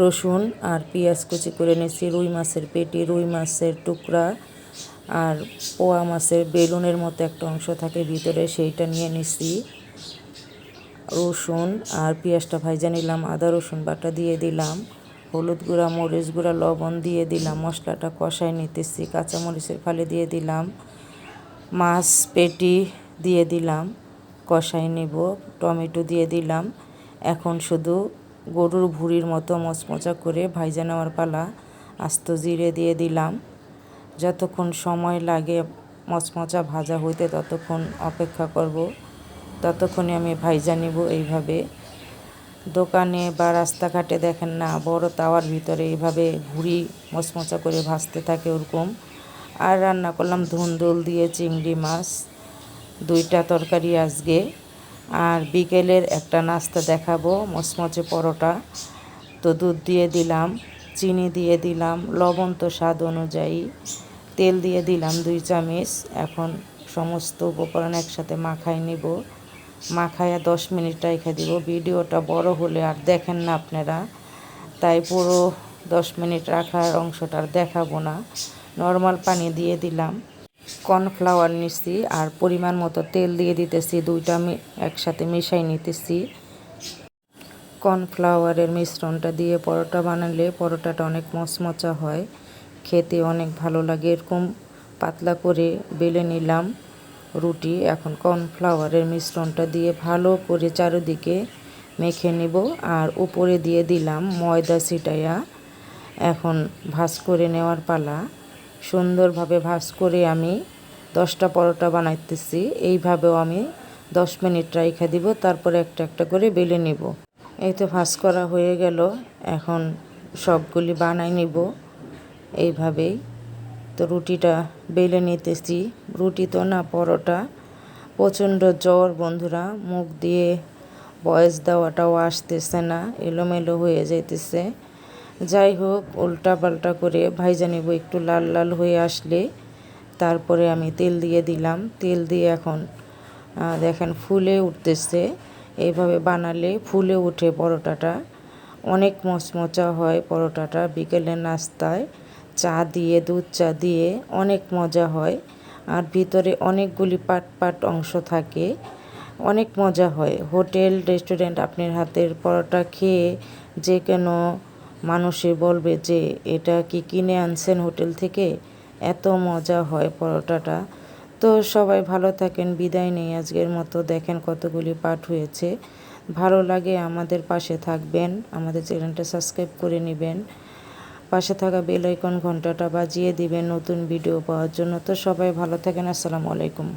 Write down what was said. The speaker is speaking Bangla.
রসুন আর পেঁয়াজ কুচি করে নিয়েছি, রুই মাছের পেটি, রুই মাছের টুকরা আর পোয়া মাছের বেলুনের মতো একটা অংশ থাকে ভিতরে, সেইটা নিয়ে নিছি। রসুন আর পেঁয়াজটা ভাইজা নিলাম, আদা রসুন বাটা দিয়ে দিলাম, হলুদ গুঁড়া, মরিচ গুঁড়া, লবণ দিয়ে দিলাম, মশলাটা কষায় নিতেছি, কাঁচামরিচের ফালে দিয়ে দিলাম, মাছ পেটি দিয়ে দিলাম কষাই নেব, টমেটো দিয়ে দিলাম, এখন শুধু গরুর ভুঁড়ির মতো মচমচা করে ভাইজা নেওয়ার পালা আস্ত জিরে দিয়ে দিলাম। যতক্ষণ সময় লাগে মচমচা ভাজা হইতে ততক্ষণ অপেক্ষা করব। ততক্ষণে আমি ভাইজা নিব এইভাবে। দোকানে বা রাস্তাঘাটে দেখেন না, বড় তাওয়ার ভিতরে এইভাবে ঘুরি মচমচা করে ভাজতে থাকে ওরকম। আর রান্না করলাম ধুন্দুল দিয়ে চিংড়ি মাছ, দুইটা তরকারি আজকে। আর বিকেলের একটা নাস্তা দেখাবো, মচমচে পরোটা। তো দুধ দিয়ে দিলাম, চিনি দিয়ে দিলাম, লবণ তো স্বাদ অনুযায়ী। তেল দিয়ে দিলাম দুই চামচ। এখন সমস্ত উপকরণ একসাথে মাখাই নিব। মাখাইয়া দশ মিনিট রেখে দিব। ভিডিওটা বড় হলে আর দেখেন না আপনারা। তাই পুরো দশ মিনিট রাখার অংশটা আর দেখাবো না। নর্মাল পানি দিয়ে দিলাম। কর্নফ্লাওয়ার নিচ্ছি আর পরিমাণ মতো তেল দিয়ে দিতেছি, দুইটা একসাথে মিশাই নিতেছি। কর্নফ্লাওয়ারের মিশ্রণটা দিয়ে পরোটা বানালে পরোটাটা অনেক মচমচা হয়, খেতে অনেক ভালো লাগে। এরকম পাতলা করে বেলে নিলাম রুটি। এখন কর্নফ্লাওয়ারের মিশ্রণটা দিয়ে ভালো করে চারিদিকে মেখে নিব আর উপরে দিয়ে দিলাম ময়দা ছিটাইয়া। এখন ভাজ করে নেওয়ার পালা। সুন্দরভাবে ভাজ করে আমি দশটা পরোটা বানাইতেছি। এইভাবেও আমি দশ মিনিট রাইখা দিব, তারপরে একটা একটা করে বেলে নিব। এই তো ভাজ করা হয়ে গেল, এখন সবগুলি বানাই নিব। এইভাবেই তো রুটিটা বেলে নিতেছি। রুটি তো না, পরোটা। প্রচণ্ড জ্বর বন্ধুরা, মুখ দিয়ে বয়স দেওয়াটাও আসতেছে না, এলোমেলো হয়ে যাইতেছে। যাই হোক উল্টা পাল্টা করে ভাইজা নিব একটু লাল লাল হয়ে আসলে, তারপরে আমি তেল দিয়ে দিলাম। তেল দিয়ে এখন দেখেন ফুলে উঠতেছে। এইভাবে বানালে ফুলে উঠে পরোটাটা। অনেক মচমচা হয় পরোটাটা বিকেলের নাস্তায়। চা দিয়ে, দুধ চা দিয়ে অনেক মজা হয়। আর ভিতরে অনেকগুলি পাট পাট অংশ থাকে। অনেক মজা হয়। হোটেল, রেস্টুরেন্ট, আপনার হাতের পরোটা খেয়ে যে কেন মানুষে বলবে যে, এটা কি কিনে আনছেন হোটেল থেকে? এত মজা হয় পরোটাটা। তো সবাই ভালো থাকেন, বিদায় নেই আজকের মতো। দেখেন কতগুলি পাঠ হয়েছে। ভালো লাগে আমাদের পাশে থাকবেন, আমাদের চ্যানেলটা সাবস্ক্রাইব করে নেবেন। পাশে থাকা বেল আইকন ঘন্টাটা বাজিয়ে দিবেন নতুন ভিডিও পাওয়ার জন্য। তো সবাই ভালো থাকেন, আসসালামু আলাইকুম।